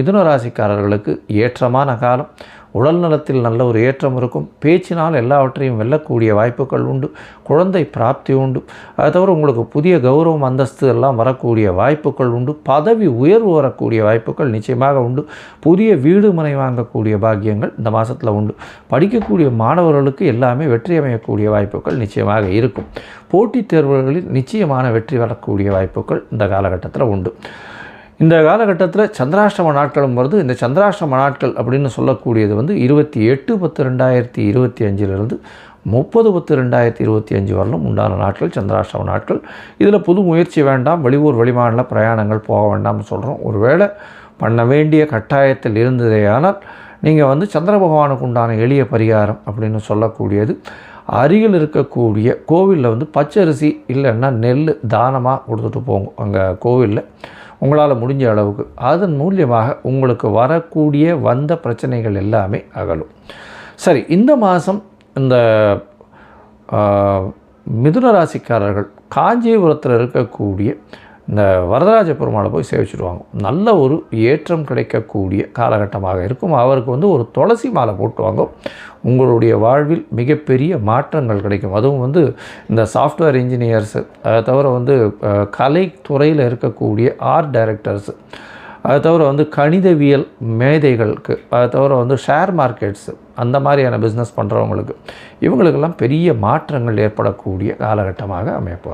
மிதுன ராசிக்காரர்களுக்கு ஏற்றமான காலம். உடல் நலத்தில் நல்ல ஒரு ஏற்றம் இருக்கும். பேச்சினால் எல்லாவற்றையும் வெல்லக்கூடிய வாய்ப்புகள் உண்டு. குழந்தை பிராப்தி உண்டு. அதை தவிர உங்களுக்கு புதிய கௌரவம் அந்தஸ்து எல்லாம் வரக்கூடிய வாய்ப்புகள் உண்டு. பதவி உயர்வு வரக்கூடிய வாய்ப்புகள் நிச்சயமாக உண்டு. புதிய வீடு மனை வாங்கக்கூடிய பாக்கியங்கள் இந்த மாதத்தில் உண்டு. படிக்கக்கூடிய மாணவர்களுக்கு எல்லாமே வெற்றி அமையக்கூடிய வாய்ப்புகள் நிச்சயமாக இருக்கும். போட்டித் தேர்வுகளில் நிச்சயமான வெற்றி வரக்கூடிய வாய்ப்புகள் இந்த காலகட்டத்தில் உண்டு. இந்த காலகட்டத்தில் சந்திராஷ்டம நாட்களும் வருது. இந்த சந்திராஷ்டம நாட்கள் அப்படின்னு சொல்லக்கூடியது வந்து இருபத்தி எட்டு பத்து ரெண்டாயிரத்தி இருபத்தி அஞ்சிலிருந்து முப்பது பத்து ரெண்டாயிரத்தி இருபத்தி அஞ்சு வரலும் உண்டான நாட்கள் சந்திராஷ்டம நாட்கள். இதில் புது முயற்சி வேண்டாம் வெளியூர் வெளிமாநில பிரயாணங்கள் போக வேண்டாம்னு சொல்கிறோம் ஒருவேளை பண்ண வேண்டிய கட்டாயத்தில் இருந்ததேயானால் நீங்கள் வந்து சந்திர பகவானுக்கு உண்டான எளிய பரிகாரம் அப்படின்னு சொல்லக்கூடியது. அருகில் இருக்கக்கூடிய கோவிலில் வந்து பச்சரிசி இல்லைன்னா நெல் தானமாக கொடுத்துட்டு போங்க. அங்கே கோவிலில் உங்களால் முடிஞ்ச அளவுக்கு அதன் மூலியமாக உங்களுக்கு வரக்கூடிய வந்த பிரச்சனைகள் எல்லாமே அகலும். சரி இந்த மாதம் இந்த மிதுன ராசிக்காரர்கள் காஞ்சிபுரத்தில் இருக்கக்கூடிய இந்த வரதராஜ பெருமாளை போய் சேவிச்சிடுவாங்க நல்ல ஒரு ஏற்றம் கிடைக்கக்கூடிய காலகட்டமாக இருக்கும். அவருக்கு வந்து ஒரு துளசி மாலை போட்டுவாங்க. உங்களுடைய வாழ்வில் மிகப்பெரிய மாற்றங்கள் கிடைக்கும். அதுவும் வந்து இந்த சாஃப்ட்வேர் இன்ஜினியர்ஸு அதை தவிர வந்து கலைத்துறையில் இருக்கக்கூடிய ஆர்ட் டைரக்டர்ஸு அதை தவிர வந்து கணிதவியல் மேதைகளுக்கு அதை தவிர வந்து ஷேர் மார்க்கெட்ஸு அந்த மாதிரியான பிஸ்னஸ் பண்ணுறவங்களுக்கு இவங்களுக்கெல்லாம் பெரிய மாற்றங்கள் ஏற்படக்கூடிய காலகட்டமாக அமையப்போகிறது